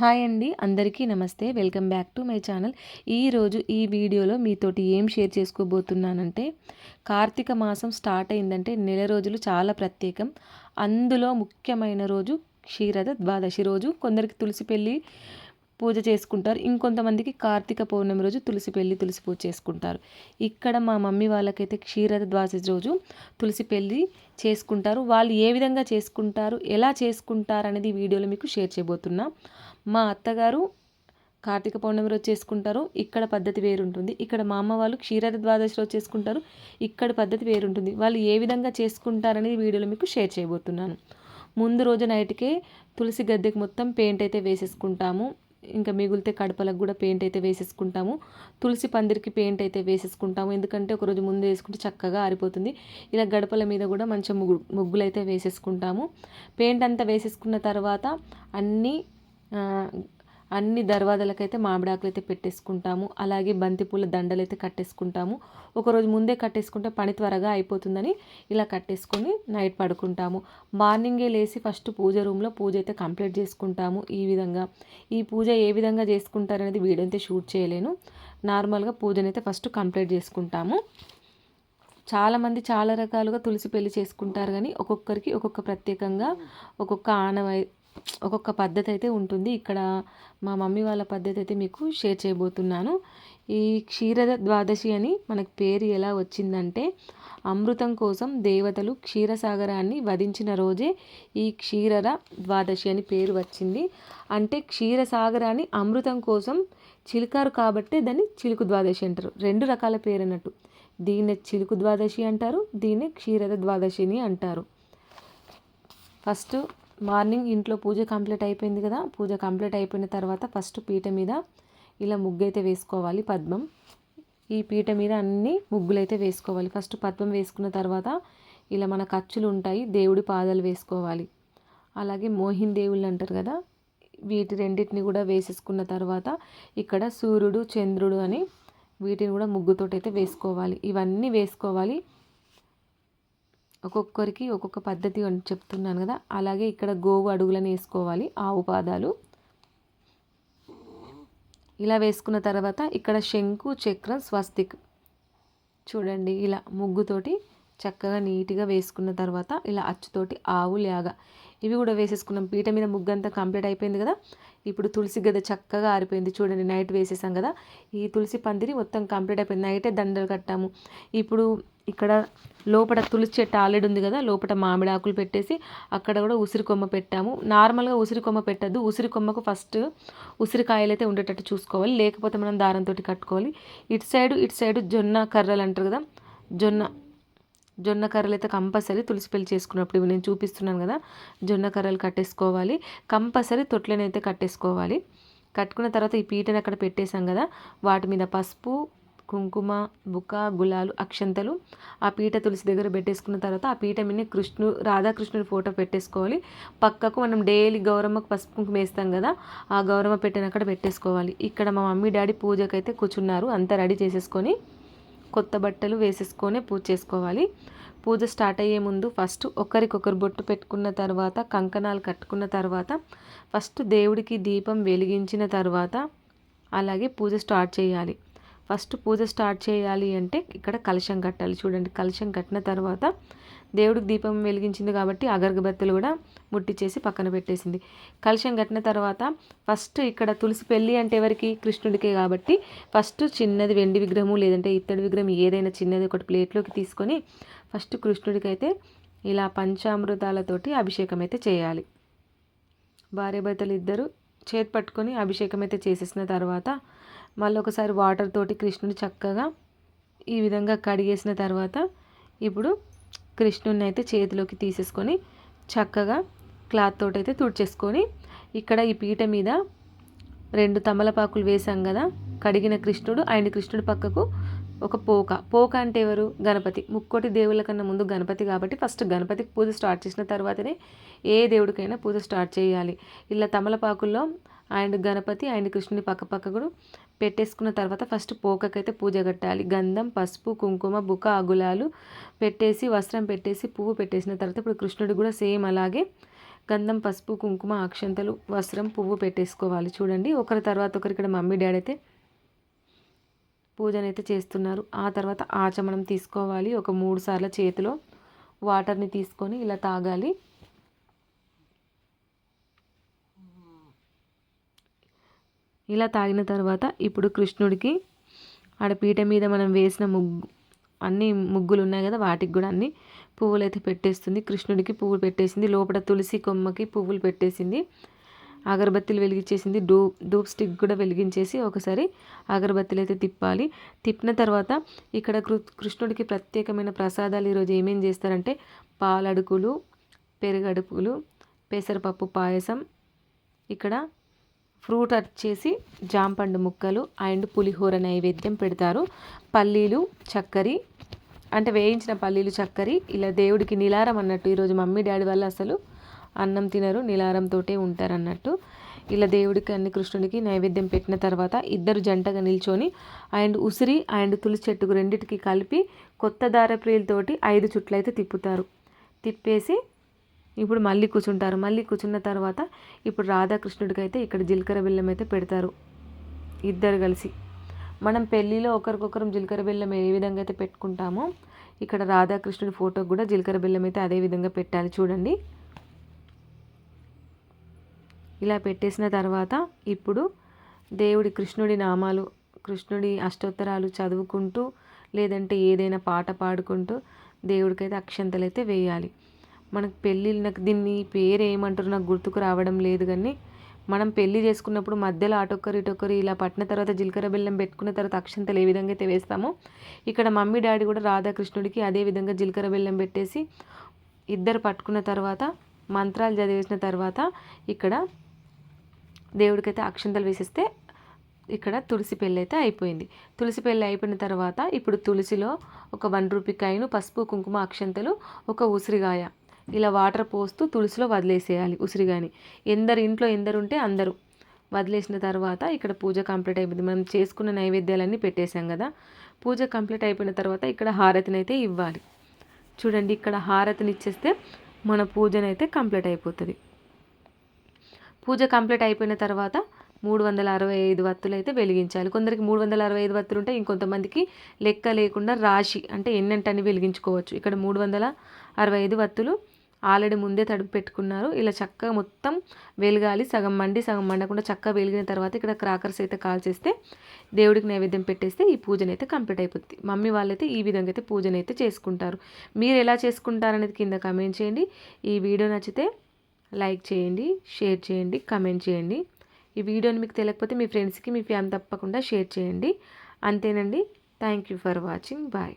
Hi అండి అందరికీ నమస్తే. Welcome back to my channel. ఈరోజు ఈ వీడియోలో మీతోటి ఏం షేర్ చేసుకోబోతున్నానంటే కార్తీక మాసం స్టార్ట్ అయిందంటే నెల రోజులు చాలా ప్రత్యేకం. అందులో ముఖ్యమైన రోజు క్షీరద ద్వాదశి రోజు. కొందరికి తులసి పెళ్ళి పూజ చేసుకుంటారు. ఇంకొంతమందికి కార్తీక పౌర్ణమి రోజు తులసి పెళ్ళి తులసి పూజ చేసుకుంటారు. ఇక్కడ మా మమ్మీ వాళ్ళకైతే క్షీరథ ద్వాదశి రోజు తులసి పెళ్ళి చేసుకుంటారు. వాళ్ళు ఏ విధంగా చేసుకుంటారు ఎలా చేసుకుంటారు అనేది వీడియోలో మీకు షేర్ చేయబోతున్నా. మా అత్తగారు కార్తీక పౌర్ణమి రోజు చేసుకుంటారు. ఇక్కడ పద్ధతి వేరుంటుంది. ఇక్కడ మా అమ్మ వాళ్ళు క్షీరద ద్వాదశి రోజు చేసుకుంటారు. ఇక్కడ పద్ధతి వేరుంటుంది. వాళ్ళు ఏ విధంగా చేసుకుంటారనేది వీడియోలో మీకు షేర్ చేయబోతున్నాను. ముందు రోజు నైట్కే తులసి గద్దెకి మొత్తం పెయింట్ అయితే వేసేసుకుంటాము. ఇంకా మిగిలితే కడపలకు కూడా పెయింట్ అయితే వేసేసుకుంటాము. తులసి పందిరికి పెయింట్ అయితే వేసేసుకుంటాము. ఎందుకంటే ఒకరోజు ముందు వేసుకుంటే చక్కగా ఆరిపోతుంది. ఇలా గడపల మీద కూడా మంచి ముగ్గు ముగ్గులు అయితే వేసేసుకుంటాము. పెయింట్ అంతా వేసేసుకున్న తర్వాత అన్నీ అన్ని దర్వాజలకైతే మామిడాకులు అయితే పెట్టేసుకుంటాము. అలాగే బంతిపూల దండలు అయితే కట్టేసుకుంటాము. ఒకరోజు ముందే కట్టేసుకుంటే పని త్వరగా అయిపోతుందని ఇలా కట్టేసుకొని నైట్ పడుకుంటాము. మార్నింగే లేచి ఫస్ట్ పూజ రూమ్లో పూజ అయితే కంప్లీట్ చేసుకుంటాము ఈ విధంగా. ఈ పూజ ఏ విధంగా చేసుకుంటారనేది వీడియో అయితే షూట్ చేయలేను. నార్మల్గా పూజనైతే ఫస్ట్ కంప్లీట్ చేసుకుంటాము. చాలామంది చాలా రకాలుగా తులసి పెళ్ళి చేసుకుంటారు కానీ ఒక్కొక్కరికి ఒక్కొక్క ప్రత్యేకంగా ఒక్కొక్క ఆనవాయి ఒక్కొక్క పద్ధతి అయితే ఉంటుంది. ఇక్కడ మా మమ్మీ వాళ్ళ పద్ధతి అయితే మీకు షేర్ చేయబోతున్నాను. ఈ క్షీరద ద్వాదశి అని మనకు పేరు ఎలా వచ్చిందంటే అమృతం కోసం దేవతలు క్షీరసాగరాన్ని వధించిన రోజే ఈ క్షీరద ద్వాదశి అని పేరు వచ్చింది. అంటే క్షీరసాగరాన్ని అమృతం కోసం చిలుకారు కాబట్టి దాన్ని చిలుకు ద్వాదశి అంటారు. రెండు రకాల పేరు అన్నట్టు దీన్నే చిలుకు ద్వాదశి అంటారు దీన్నే క్షీరద ద్వాదశిని అంటారు. ఫస్ట్ మార్నింగ్ ఇంట్లో పూజ కంప్లీట్ అయిపోయింది కదా పూజ కంప్లీట్ అయిపోయిన తర్వాత ఫస్ట్ పీట మీద ఇలా ముగ్గు అయితే వేసుకోవాలి పద్మం. ఈ పీట మీద అన్ని ముగ్గులు అయితే వేసుకోవాలి. ఫస్ట్ పద్మం వేసుకున్న తర్వాత ఇలా మన ఖర్చులు ఉంటాయి దేవుడి పాదాలు వేసుకోవాలి. అలాగే మోహిన్ దేవుళ్ళు అంటారు కదా వీటి రెండింటిని కూడా వేసేసుకున్న తర్వాత ఇక్కడ సూర్యుడు చంద్రుడు అని వీటిని కూడా ముగ్గుతోటైతే వేసుకోవాలి. ఇవన్నీ వేసుకోవాలి. ఒక్కొక్కరికి ఒక్కొక్క పద్ధతి అని చెప్తున్నాను కదా. అలాగే ఇక్కడ గోవు అడుగులను వేసుకోవాలి ఆవు పాదాలు. ఇలా వేసుకున్న తర్వాత ఇక్కడ శంకు చక్రం స్వస్తిక్. చూడండి ఇలా ముగ్గుతోటి చక్కగా నీట్గా వేసుకున్న తర్వాత ఇలా అచ్చుతోటి ఆవు లేగా ఇవి కూడా వేసేసుకున్నాం. పీట మీద ముగ్గంతా కంప్లీట్ అయిపోయింది కదా? ఇప్పుడు తులసి గద చక్కగా ఆరిపోయింది. చూడండి నైట్ వేసేసాం కదా? ఈ తులసి పందిరి మొత్తం కంప్లీట్ అయిపోయింది. నైటే దండలు కట్టాము. ఇప్పుడు ఇక్కడ లోపల తులసి చెట్టు ఆల్రెడీ ఉంది కదా? లోపల మామిడి ఆకులు పెట్టేసి అక్కడ కూడా ఉసిరి కొమ్మ పెట్టాము. నార్మల్గా ఉసిరి కొమ్మ పెట్టద్దు. ఉసిరి కొమ్మకు ఫస్ట్ ఉసిరికాయలు అయితే ఉండేటట్టు చూసుకోవాలి. లేకపోతే మనం దారంతో కట్టుకోవాలి. ఇటు సైడు ఇటు సైడు జొన్న కర్రలు అంటారు కదా? జొన్న జొన్న కర్రలు అయితే కంపల్సరీ తులసి పెళ్ళి చేసుకున్నప్పుడు ఇవి నేను చూపిస్తున్నాను కదా జొన్న కర్రలు కట్టేసుకోవాలి. కంపల్సరీ తొట్లనైతే కట్టేసుకోవాలి. కట్టుకున్న తర్వాత ఈ పీటను అక్కడ పెట్టేశాం కదా వాటి మీద పసుపు కుంకుమ బుక్క గులాలు అక్షంతలు ఆ పీట తులసి దగ్గర పెట్టేసుకున్న తర్వాత ఆ పీట మీద కృష్ణు రాధాకృష్ణుడి ఫోటో పెట్టేసుకోవాలి. పక్కకు మనం డైలీ గౌరమ్మకు పసుపు కుంకుమ వేస్తాం కదా ఆ గౌరమ్మ పెట్టిన అక్కడ పెట్టేసుకోవాలి. ఇక్కడ మా మమ్మీ డాడీ పూజకైతే కూర్చున్నారు అంతా రెడీ చేసేసుకొని కొత్త బట్టలు వేసేసుకొని పూజ చేసుకోవాలి. పూజ స్టార్ట్ అయ్యే ముందు ఫస్ట్ ఒకరికొకరు బొట్టు పెట్టుకున్న తర్వాత కంకణాలు కట్టుకున్న తర్వాత ఫస్ట్ దేవుడికి దీపం వెలిగించిన తర్వాత అలాగే పూజ స్టార్ట్ చేయాలి. ఫస్ట్ పూజ స్టార్ట్ చేయాలి అంటే ఇక్కడ కలశం కట్టాలి. చూడండి కలశం కట్టిన తర్వాత దేవుడికి దీపం వెలిగించింది కాబట్టి అగరగబత్తులు కూడా ముట్టించేసి పక్కన పెట్టేసింది. కలశం కట్టిన తర్వాత ఫస్ట్ ఇక్కడ తులసి పెళ్ళి అంటే ఎవరికి? కృష్ణుడికే కాబట్టి ఫస్ట్ చిన్నది వెండి విగ్రహము లేదంటే ఇత్తడి విగ్రహం ఏదైనా చిన్నది ఒకటి ప్లేట్లోకి తీసుకొని ఫస్ట్ కృష్ణుడికి అయితే ఇలా పంచామృతాలతోటి అభిషేకం అయితే చేయాలి. భార్యాభర్తలు ఇద్దరు చేతి పట్టుకొని అభిషేకం అయితే చేసేసిన తర్వాత మళ్ళీ ఒకసారి వాటర్ తోటి కృష్ణుని చక్కగా ఈ విధంగా కడిగేసిన తర్వాత ఇప్పుడు కృష్ణుని అయితే చేతిలోకి తీసేసుకొని చక్కగా క్లాత్ తోటి అయితే తుడిచేసుకొని ఇక్కడ ఈ పీట మీద రెండు తమలపాకులు వేసాం కదా కడిగిన కృష్ణుడు ఆయన కృష్ణుడి పక్కకు ఒక పోక. పోక అంటే ఎవరు? గణపతి. ముక్కోటి దేవుళ్ళ కన్నా ముందు గణపతి కాబట్టి ఫస్ట్ గణపతికి పూజ స్టార్ట్ చేసిన తర్వాతనే ఏ దేవుడికైనా పూజ స్టార్ట్ చేయాలి. ఇలా తమలపాకుల్లో అండ్ గణపతి అండ్ కృష్ణుని పక్క పక్క కూడా పెట్టేసుకున్న తర్వాత ఫస్ట్ పోకకైతే పూజ కట్టాలి. గంధం పసుపు కుంకుమ బుక అగులాలు పెట్టేసి వస్త్రం పెట్టేసి పువ్వు పెట్టేసిన తర్వాత ఇప్పుడు కృష్ణుడు కూడా సేమ్ అలాగే గంధం పసుపు కుంకుమ అక్షంతలు వస్త్రం పువ్వు పెట్టేసుకోవాలి. చూడండి ఒకరి తర్వాత ఒకరి ఇక్కడ మమ్మీ డాడీ అయితే పూజనైతే చేస్తున్నారు. ఆ తర్వాత ఆచమనం తీసుకోవాలి. ఒక మూడు సార్లు చేతిలో వాటర్ని తీసుకొని ఇలా తాగాలి. ఇలా తాగిన తర్వాత ఇప్పుడు కృష్ణుడికి ఆడ పీట మీద మనం వేసిన ముగ్గు అన్ని ముగ్గులు ఉన్నాయి కదా వాటికి కూడా అన్ని పువ్వులు అయితే పెట్టేస్తుంది. కృష్ణుడికి పువ్వులు పెట్టేసింది లోపల తులసి కొమ్మకి పువ్వులు పెట్టేసింది అగరబత్తిలు వెలిగించేసింది డూ డూప్ స్టిక్ కూడా వెలిగించేసి ఒకసారి అగరబత్తిలు అయితే తిప్పాలి. తిప్పిన తర్వాత ఇక్కడ కృష్ణుడికి ప్రత్యేకమైన ప్రసాదాలు ఈరోజు ఏమేం చేస్తారంటే పాలడుకులు పెరుగడుపులు పెసరపప్పు పాయసం ఇక్కడ ఫ్రూట్ వచ్చేసి జాంపండు ముక్కలు అండ్ పులిహోర నైవేద్యం పెడతారు. పల్లీలు చక్కరి అంటే వేయించిన పల్లీలు చక్కరి ఇలా దేవుడికి నిలారం అన్నట్టు ఈరోజు మమ్మీ డాడీ వల్ల అసలు అన్నం తినరు నిలారంతోటే ఉంటారు అన్నట్టు ఇలా దేవుడికి అన్ని కృష్ణుడికి నైవేద్యం పెట్టిన తర్వాత ఇద్దరు జంటగా నిల్చొని అండ్ ఉసిరి అండ్ తులసి చెట్టుకు రెండింటికి కలిపి కొత్త దారప్రియులతోటి ఐదు చుట్లయితే తిప్పుతారు. తిప్పేసి ఇప్పుడు మళ్ళీ కూర్చుంటారు. మళ్ళీ కూర్చున్న తర్వాత ఇప్పుడు రాధాకృష్ణుడికి అయితే ఇక్కడ జీలకర్ర బెల్లం అయితే పెడతారు. ఇద్దరు కలిసి. మనం పెళ్ళిలో ఒకరికొకరం జీలకర్ర బెల్లం ఏ విధంగా అయితే పెట్టుకుంటామో ఇక్కడ రాధాకృష్ణుడి ఫోటోకి కూడా జీలకర్ర బెల్లం అయితే అదే విధంగా పెట్టాలి. చూడండి. ఇలా పెట్టేసిన తర్వాత ఇప్పుడు దేవుడి కృష్ణుడి నామాలు కృష్ణుడి అష్టోత్తరాలు చదువుకుంటూ లేదంటే ఏదైనా పాట పాడుకుంటూ దేవుడికైతే అక్షంతలు అయితే వేయాలి. మనకు పెళ్ళి నాకు దీన్ని పేరు ఏమంటారు నాకు గుర్తుకు రావడం లేదు కానీ మనం పెళ్ళి చేసుకున్నప్పుడు మధ్యలో అటొక్కరు ఇటొక్కరు ఇలా పట్టిన తర్వాత జీలకర్ర బెల్లం పెట్టుకున్న తర్వాత అక్షంతలు ఏ విధంగా అయితే వేస్తామో ఇక్కడ మమ్మీ డాడీ కూడా రాధాకృష్ణుడికి అదే విధంగా జీలకర్ర బెల్లం పెట్టేసి ఇద్దరు పట్టుకున్న తర్వాత మంత్రాలు చదివేసిన తర్వాత ఇక్కడ దేవుడికైతే అక్షంతలు వేసేస్తే ఇక్కడ తులసి పెళ్ళి అయితే అయిపోయింది. తులసి పెళ్ళి అయిపోయిన తర్వాత ఇప్పుడు తులసిలో ఒక వన్ రూపీ కాయను పసుపు కుంకుమ అక్షంతలు ఒక ఉసిరిగాయ ఇలా వాటర్ పోస్తూ తులసిలో వదిలేసేయాలి ఉసిరిగాని. ఎందరు ఇంట్లో ఎందరు ఉంటే అందరూ. వదిలేసిన తర్వాత ఇక్కడ పూజ కంప్లీట్ అయిపోయింది. మనం చేసుకున్న నైవేద్యాలన్నీ పెట్టేశాం కదా. పూజ కంప్లీట్ అయిపోయిన తర్వాత ఇక్కడ హారతిని అయితే ఇవ్వాలి. చూడండి ఇక్కడ హారతిని ఇచ్చేస్తే మన పూజనైతే కంప్లీట్ అయిపోతుంది. పూజ కంప్లీట్ అయిపోయిన తర్వాత మూడు వందల అరవై ఐదు వత్తులు అయితే వెలిగించాలి. కొందరికి మూడు వందల అరవై ఐదు వత్తులు ఉంటే ఇంకొంతమందికి లెక్క లేకుండా రాశి అంటే ఎన్నంటని వెలిగించుకోవచ్చు. ఇక్కడ మూడు వందల అరవై ఐదు వత్తులు ఆల్రెడీ ముందే తడుపు పెట్టుకున్నారు. ఇలా చక్కగా మొత్తం వెలగాలి సగం మండి సగం మండకుండా చక్కగా వెలిగిన తర్వాత ఇక్కడ క్రాకర్స్ అయితే కాల్చేస్తే దేవుడికి నైవేద్యం పెట్టేస్తే ఈ పూజన అయితే కంప్లీట్ అయిపోతుంది మమ్మీ వాళ్ళైతే ఈ విధంగా అయితే పూజనైతే చేసుకుంటారు. మీరు ఎలా చేసుకుంటారనేది కింద కమెంట్ చేయండి. ఈ వీడియో నచ్చితే లైక్ చేయండి షేర్ చేయండి కమెంట్ చేయండి. ఈ వీడియోని మీకు తెలియకపోతే మీ ఫ్రెండ్స్కి మీ ఫ్యామిలీ తప్పకుండా షేర్ చేయండి. అంతేనండి. Thank you for watching. Bye.